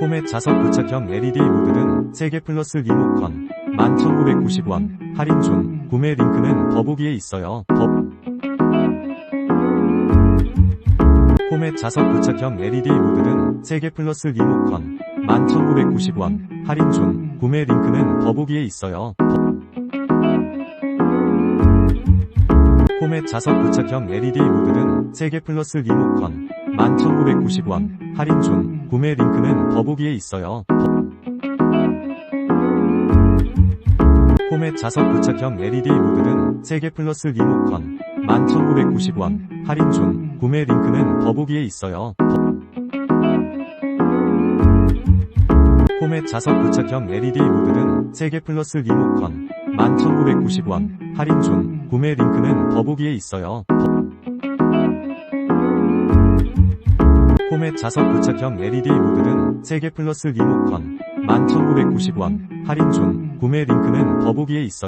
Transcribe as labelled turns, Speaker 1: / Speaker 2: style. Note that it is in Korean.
Speaker 1: 포맷 자석 부착형 LED 무드 등 3개 플러스 리모컨 11,990원 할인 중 구매 링크는 더보기에 있어요. 더... 포맷 자석 부착형 LED 무드 등 3개 플러스 리모컨 11,990원 할인 중 구매 링크는 더보기에 있어요. 더... 포맷 자석 부착형 LED 무드 등 3개 플러스 리모컨 11,990원 할인 중 구매 링크는 더보기에 있어요. 더... 포맷 자석 부착형 LED 무드등 3개 플러스 리모컨 11,990원 할인 중 구매 링크는 더보기에 있어요. 더... 포맷 자석 부착형 LED 무드등 3개 플러스 리모컨 11,990원 할인 중 구매 링크는 더보기에 있어요. 더... 포맷 자석 부착형 LED 무드등 3개 플러스 리모컨 11,990원 할인 중 구매 링크는 더보기에 있어요.